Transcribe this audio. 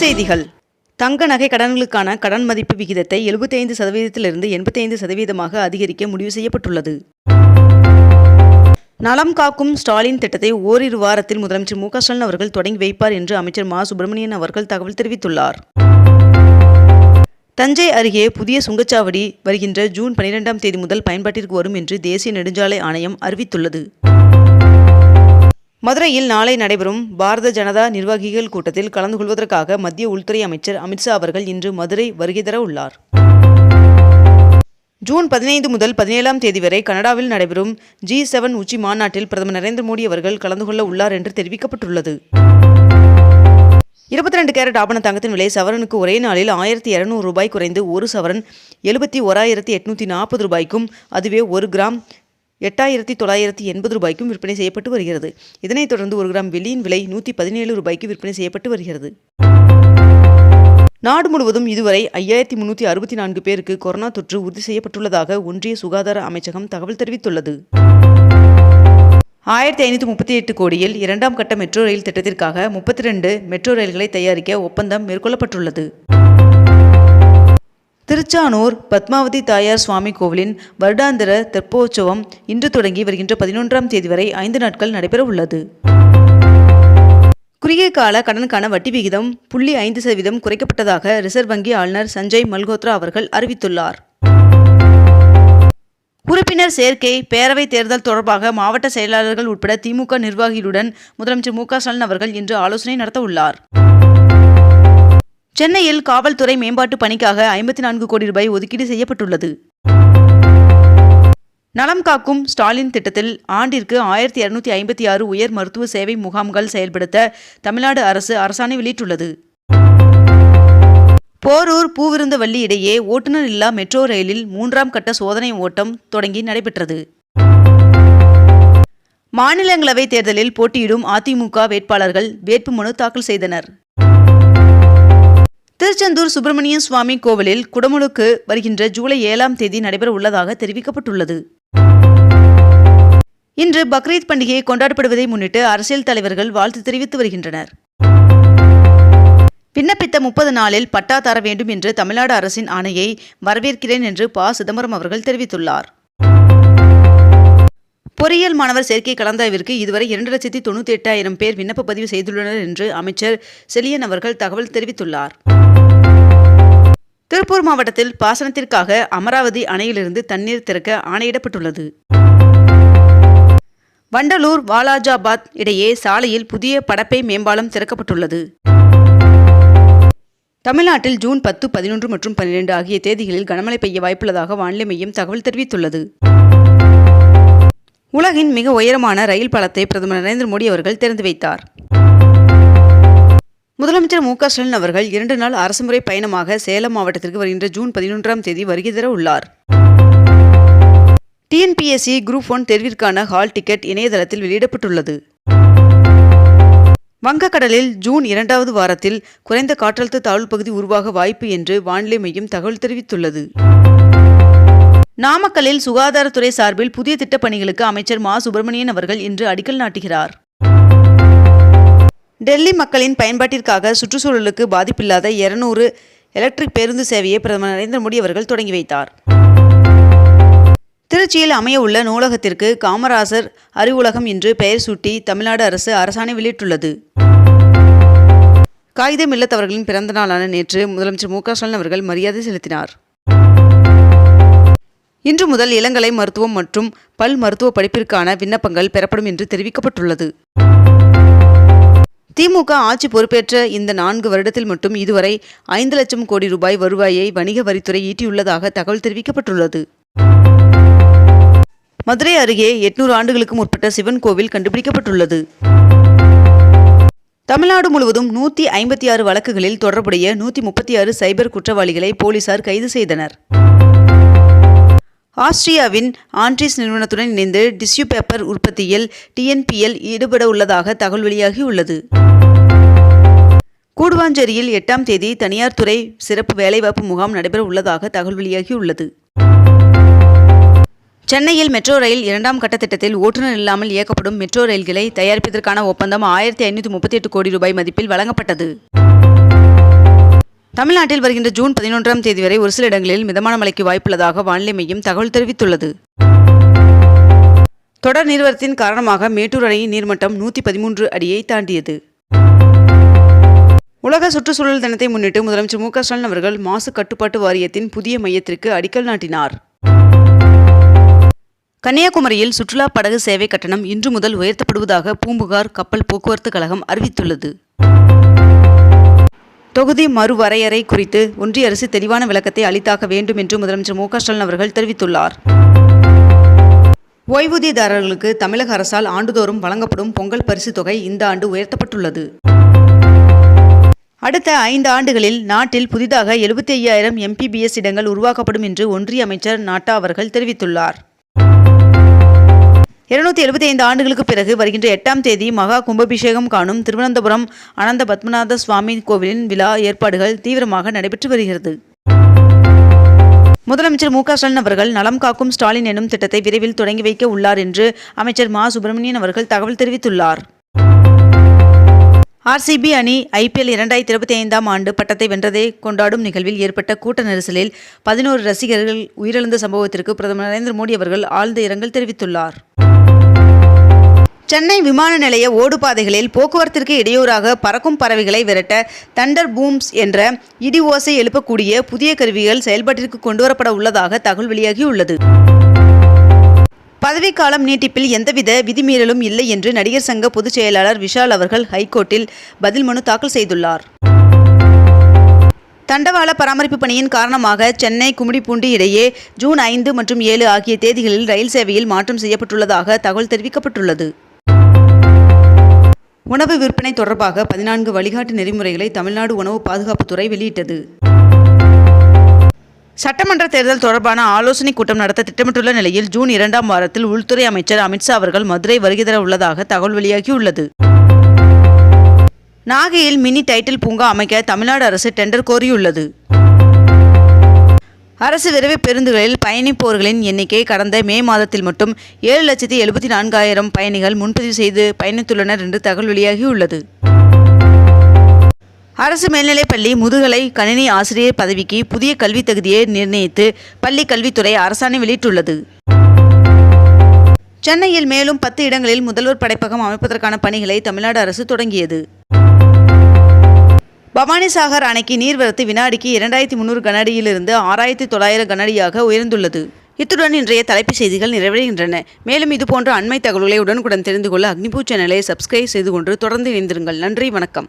செய்திகள். தங்க நகை கடன்களுக்கான கடன் மதிப்பு விகிதத்தை 75% சதவீதத்திலிருந்து எண்பத்தைந்து சதவீதமாக அதிகரிக்க முடிவு செய்யப்பட்டுள்ளது. நலம் காக்கும் ஸ்டாலின் திட்டத்தை ஓரிரு வாரத்தில் முதலமைச்சர் மு ஸ்டாலின் அவர்கள் தொடங்கி வைப்பார் என்று அமைச்சர் மா. சுப்பிரமணியன் அவர்கள் தகவல் தெரிவித்துள்ளார். தஞ்சை அருகே புதிய சுங்கச்சாவடி வருகின்ற ஜூன் பனிரெண்டாம் தேதி முதல் பயன்பாட்டிற்கு வரும் என்று தேசிய நெடுஞ்சாலை ஆணையம் அறிவித்துள்ளது. மதுரையில் நாளை நடைபெறும் பாரத ஜனதா நிர்வாகிகள் கூட்டத்தில் கலந்து கொள்வதற்காக மத்திய உள்துறை அமைச்சர் அமித்ஷா அவர்கள் இன்று மதுரை வருகை தர உள்ளார். ஜூன் பதினைந்து முதல் பதினேழாம் தேதி வரை கனடாவில் நடைபெறும் ஜி செவன் உச்சி மாநாட்டில் பிரதமர் நரேந்திர மோடி அவர்கள் கலந்து கொள்ள உள்ளார் என்று தெரிவிக்கப்பட்டுள்ளது. இருபத்தி ரெண்டு கேரட் ஆபண தங்கத்தின் விலை சவரனுக்கு ஒரே நாளில் ஆயிரத்தி இரநூறு ரூபாய் குறைந்து ஒரு சவரன் எழுபத்தி ஓராயிரத்தி எட்நூற்றி நாற்பது ரூபாய்க்கும் அதுவே ஒரு கிராம் எட்டாயிரத்தி தொள்ளாயிரத்தி எண்பது ரூபாய்க்கும் விற்பனை செய்யப்பட்டு வருகிறது. இதனைத் தொடர்ந்து ஒரு கிராம் வெள்ளியின் விலை நூற்றி பதினேழு ரூபாய்க்கு விற்பனை செய்யப்பட்டு வருகிறது. நாடு முழுவதும் இதுவரை ஐயாயிரத்தி முன்னூற்றி அறுபத்தி நான்கு பேருக்கு கொரோனா தொற்று உறுதி செய்யப்பட்டுள்ளதாக ஒன்றிய சுகாதார அமைச்சகம் தகவல் தெரிவித்துள்ளது. ஆயிரத்தி ஐநூற்றி முப்பத்தி எட்டு கோடியில் இரண்டாம் கட்ட மெட்ரோ ரயில் திட்டத்திற்காக முப்பத்தி ரெண்டு மெட்ரோ ரயில்களை தயாரிக்க ஒப்பந்தம் மேற்கொள்ளப்பட்டுள்ளது. திருச்சானூர் பத்மாவதி தாயார் சுவாமி கோவிலின் வருடாந்திர தெப்போற்சவம் இன்று தொடங்கி வருகின்ற பதினொன்றாம் தேதி வரை ஐந்து நாட்கள் நடைபெற உள்ளது. குறுகிய கால கடனுக்கான வட்டி விகிதம் புள்ளி ஐந்து சதவீதம் குறைக்கப்பட்டதாக ரிசர்வ் வங்கி ஆளுநர் சஞ்சய் மல்கோத்ரா அவர்கள் அறிவித்துள்ளார். உறுப்பினர் சேர்க்கை பேரவைத் தேர்தல் தொடர்பாக மாவட்ட செயலாளர்கள் உட்பட திமுக நிர்வாகிகளுடன் முதலமைச்சர் மு க ஸ்டாலின் அவர்கள் இன்று ஆலோசனை நடத்த உள்ளார் சென்னையில் காவல்துறை மேம்பாட்டு பணிக்காக ஐம்பத்தி நான்கு கோடி ரூபாய் ஒதுக்கீடு செய்யப்பட்டுள்ளது. நலம் காக்கும் ஸ்டாலின் திட்டத்தில் ஆண்டிற்கு ஆயிரத்தி இருநூத்தி ஐம்பத்தி ஆறு உயர் மருத்துவ சேவை முகாம்கள் செயல்படுத்த தமிழ்நாடு அரசு அரசாணை வெளியிட்டுள்ளது. போரூர் பூவிருந்தவல்லி இடையே ஓட்டுநர் இல்லா மெட்ரோ ரயிலில் மூன்றாம் கட்ட சோதனை ஓட்டம் தொடங்கி நடைபெற்றது. மாநிலங்களவை தேர்தலில் போட்டியிடும் அதிமுக வேட்பாளர்கள் வேட்புமனு தாக்கல் செய்தனர். திருச்செந்தூர் சுப்பிரமணிய சுவாமி கோவிலில் குடமுழுக்கு வருகின்ற ஜூலை ஏழாம் தேதி நடைபெற உள்ளதாக தெரிவிக்கப்பட்டுள்ளது. இன்று பக்ரீத் பண்டிகை கொண்டாடப்படுவதை முன்னிட்டு அரசியல் தலைவர்கள் வாழ்த்து தெரிவித்து வருகின்றனர். விண்ணப்பித்த முப்பது நாளில் பட்டா தர வேண்டும் என்று தமிழ்நாடு அரசின் ஆணையை வரவேற்கிறேன் என்று ப. சிதம்பரம் அவர்கள் தெரிவித்துள்ளார். பொறியியல் மாணவர் சேர்க்கை கலந்தாய்விற்கு இதுவரை இரண்டு லட்சத்தி தொண்ணூற்றி எட்டாயிரம் பேர் விண்ணப்ப பதிவு செய்துள்ளனர் என்று அமைச்சர் செலியன் அவர்கள் தகவல் தெரிவித்துள்ளார். திருப்பூர் மாவட்டத்தில் பாசனத்திற்காக அமராவதி அணையிலிருந்து தண்ணீர் திறக்க ஆணையிடப்பட்டுள்ளது. வண்டலூர் வாலாஜாபாத் இடையே சாலையில் புதிய படப்பை மேம்பாலம் திறக்கப்பட்டுள்ளது. தமிழ்நாட்டில் ஜூன் பத்து பதினொன்று மற்றும் பன்னிரண்டு ஆகிய தேதிகளில் கனமழை பெய்ய வாய்ப்புள்ளதாக வானிலை மையம் தகவல் தெரிவித்துள்ளது. உலகின் மிக உயரமான ரயில் பாலத்தை பிரதமர் நரேந்திர மோடி அவர்கள் திறந்து வைத்தார். முதலமைச்சர் மு க ஸ்டாலின் அவர்கள் இரண்டு நாள் அரசுமுறை பயணமாக சேலம் மாவட்டத்திற்கு வருகின்ற ஜூன் பதினொன்றாம் தேதி வருகை தர உள்ளார். டிஎன்பிஎஸ்சி குரூப் ஒன் தேர்விற்கான ஹால் டிக்கெட் இணையதளத்தில் வெளியிடப்பட்டுள்ளது. வங்கக்கடலில் ஜூன் இரண்டாவது வாரத்தில் குறைந்த காற்றழுத்த தாழ்வு பகுதி உருவாக வாய்ப்பு என்று வானிலை மையம் தகவல் தெரிவித்துள்ளது. நாமக்கல்லில் சுகாதாரத்துறை சார்பில் புதிய திட்டப்பணிகளுக்கு அமைச்சர் மா சுப்பிரமணியன் அவர்கள் இன்று அடிக்கல் நாட்டுகிறார். டெல்லி மக்களின் பயன்பாட்டிற்காக சுற்றுச்சூழலுக்கு பாதிப்பில்லாத இருநூறு எலக்ட்ரிக் பேருந்து சேவையை பிரதமர் நரேந்திர மோடி அவர்கள் தொடங்கி வைத்தார். திருச்சியில் அமைய உள்ள நூலகத்திற்கு காமராசர் அறிவுலகம் என்று பெயர் சூட்டி தமிழ்நாடு அரசு அரசாணை வெளியிட்டுள்ளது. காகிதம் இல்லத்தவர்களின் பிறந்த நாளான நேற்று முதலமைச்சர் மு க ஸ்டாலின் அவர்கள் மரியாதை செலுத்தினார். இன்று முதல் இளங்கலை மருத்துவம் மற்றும் பல் மருத்துவ படிப்பிற்கான விண்ணப்பங்கள் பெறப்படும் என்று தெரிவிக்கப்பட்டுள்ளது. திமுக ஆட்சி பொறுப்பேற்ற இந்த நான்கு வருடத்தில் மட்டும் இதுவரை ஐந்து லட்சம் கோடி ரூபாய் வருவாயை வணிக வரித்துறை ஈட்டியுள்ளதாக தகவல் தெரிவிக்கப்பட்டுள்ளது. மதுரை அருகே எட்நூறு ஆண்டுகளுக்கு முற்பட்ட சிவன் கோவில் கண்டுபிடிக்கப்பட்டுள்ளது. தமிழ்நாடு முழுவதும் நூற்றி ஐம்பத்தி ஆறு வழக்குகளில் தொடர்புடைய நூற்றி முப்பத்தி ஆறு சைபர் குற்றவாளிகளை போலீசார் கைது செய்தனர். ஆஸ்திரியாவின் ஆண்ட்ரிஸ் நிறுவனத்துடன் இணைந்து டிஷ்யூ பேப்பர் உற்பத்தியில் டிஎன்பிஎல் ஈடுபட உள்ளதாக தகவல் வெளியாகியுள்ளது கூடுவாஞ்சேரியில் எட்டாம் தேதி தனியார் துறை சிறப்பு வேலைவாய்ப்பு முகாம் நடைபெற உள்ளதாக தகவல் வெளியாகியுள்ளது சென்னையில் மெட்ரோ ரயில் இரண்டாம் கட்ட திட்டத்தில் ஓட்டுநர் இல்லாமல் இயக்கப்படும் மெட்ரோ ரயில்களை தயாரிப்பதற்கான ஒப்பந்தம் ஆயிரத்தி ஐநூற்றி முப்பத்தி எட்டு கோடி ரூபாய் மதிப்பில் வழங்கப்பட்டது. தமிழ்நாட்டில் வருகின்ற ஜூன் பதினொன்றாம் தேதி வரை ஒரு சில இடங்களில் மிதமான மழைக்கு வாய்ப்புள்ளதாக வானிலை மையம் தகவல் தெரிவித்துள்ளது. தொடர் நீர்வரத்தின் காரணமாக மேட்டூர் அணையின் நீர்மட்டம் நூற்றி பதிமூன்று அடியை தாண்டியது. உலக சுற்றுச்சூழல் தினத்தை முன்னிட்டு முதலமைச்சர் மு க ஸ்டாலின் அவர்கள் மாசு கட்டுப்பாட்டு வாரியத்தின் புதிய மையத்திற்கு அடிக்கல் நாட்டினார். கன்னியாகுமரியில் சுற்றுலா படகு சேவை கட்டணம் இன்று முதல் உயர்த்தப்படுவதாக பூம்புகார் கப்பல் போக்குவரத்து கழகம் அறிவித்துள்ளது. தொகுதி மறுவரையறை குறித்து ஒன்றிய அரசு தெளிவான விளக்கத்தை அளித்தாக வேண்டும் என்று முதலமைச்சர் மு ஸ்டாலின் அவர்கள் தெரிவித்துள்ளார். ஓய்வூதியதாரர்களுக்கு தமிழக அரசால் ஆண்டுதோறும் வழங்கப்படும் பொங்கல் பரிசு தொகை இந்த ஆண்டு உயர்த்தப்பட்டுள்ளது. அடுத்த ஐந்து ஆண்டுகளில் நாட்டில் புதிதாக எழுபத்தி ஐயாயிரம் எம்பிபிஎஸ் இடங்கள் உருவாக்கப்படும் என்று ஒன்றிய அமைச்சர் நாட்டா அவர்கள் தெரிவித்துள்ளார். இருநூத்தி எழுபத்தி ஐந்து ஆண்டுகளுக்கு பிறகு வருகின்ற எட்டாம் தேதி மகா கும்பாபிஷேகம் காணும் திருவனந்தபுரம் அனந்த பத்மநாத சுவாமி கோவிலின் விழா ஏற்பாடுகள் தீவிரமாக நடைபெற்று வருகிறது. முதலமைச்சர் மு க ஸ்டாலின் அவர்கள் நலம் காக்கும் ஸ்டாலின் எனும் திட்டத்தை விரைவில் தொடங்கி வைக்க உள்ளார் என்று அமைச்சர் மா. சுப்பிரமணியன் அவர்கள் தகவல் தெரிவித்துள்ளார். ஆர்சிபி அணி ஐபிஎல் இரண்டாயிரத்தி இருபத்தி ஐந்தாம் ஆண்டு பட்டத்தை வென்றதை கொண்டாடும் நிகழ்வில் ஏற்பட்ட கூட்ட நெரிசலில் பதினோரு ரசிகர்கள் உயிரிழந்த சம்பவத்திற்கு பிரதமர் நரேந்திர மோடி அவர்கள் ஆழ்ந்த இரங்கல் தெரிவித்துள்ளார். சென்னை விமான நிலைய ஓடுபாதைகளில் போக்குவரத்திற்கு இடையூறாக பறக்கும் பறவைகளை விரட்ட தண்டர் பூம்ஸ் என்ற இடி ஓசை எழுப்பக்கூடிய புதிய கருவிகள் செயல்பாட்டிற்கு கொண்டுவரப்பட உள்ளதாக தகவல் வெளியாகியுள்ளது. பதவிக்காலம் நீட்டிப்பில் எந்தவித விதிமீறலும் இல்லை என்று நடிகர் சங்க பொதுச் செயலாளர் விஷால் அவர்கள் ஹைகோர்ட்டில் பதில் மனு தாக்கல் செய்துள்ளார். தண்டவாள பராமரிப்பு பணியின் காரணமாக சென்னை கும்மிடிப்பூண்டி இடையே ஜூன் ஐந்து மற்றும் ஏழு ஆகிய தேதிகளில் ரயில் சேவையில் மாற்றம் செய்யப்பட்டுள்ளதாக தகவல் தெரிவிக்கப்பட்டுள்ளது. உணவு விற்பனை தொடர்பாக பதினான்கு வழிகாட்டு நெறிமுறைகளை தமிழ்நாடு உணவு பாதுகாப்புத்துறை வெளியிட்டது. சட்டமன்ற தேர்தல் தொடர்பான ஆலோசனைக் கூட்டம் நடத்த திட்டமிட்டுள்ள நிலையில் ஜூன் இரண்டாம் வாரத்தில் உள்துறை அமைச்சர் அமித்ஷா அவர்கள் மதுரை வருகை தர உள்ளதாக தகவல் வெளியாகியுள்ளது. நாகையில் மினி டைட்டில் பூங்கா அமைக்க தமிழ்நாடு அரசு டெண்டர் கோரியுள்ளது. அரசு விரைவு பேருந்துகளில் பயணிப்போர்களின் எண்ணிக்கை கடந்த மே மாதத்தில் மட்டும் ஏழு லட்சத்தி எழுபத்தி நான்காயிரம் பயணிகள் முன்பதிவு செய்து பயணித்துள்ளனர் என்று தகவல் வெளியாகியுள்ளது. அரசு மேல்நிலைப்பள்ளி முதுகலை கணினி ஆசிரியர் பதவிக்கு புதிய கல்வித் தகுதியை நிர்ணயித்து பள்ளி கல்வித்துறை அரசாணை வெளியிட்டுள்ளது. சென்னையில் மேலும் பத்து இடங்களில் முதல்வர் படைப்பகம் அமைப்பதற்கான பணிகளை தமிழ்நாடு அரசு தொடங்கியது. பவானிசாகர் அணைக்கு நீர்வரத்து வினாடிக்கு இரண்டாயிரத்தி முந்நூறு கனஅடியிலிருந்து ஆறாயிரத்தி தொள்ளாயிரம் கனஅடியாக உயர்ந்துள்ளது. இத்துடன் இன்றைய தலைப்புச் செய்திகள் நிறைவடைகின்றன. மேலும் இதுபோன்ற அண்மை தகவல்களை உடனுக்குடன் தெரிந்து கொள்ள அக்னிபூ சேனலை சப்ஸ்கிரைப் செய்து கொண்டு தொடர்ந்து இணைந்திருங்கள். நன்றி வணக்கம்.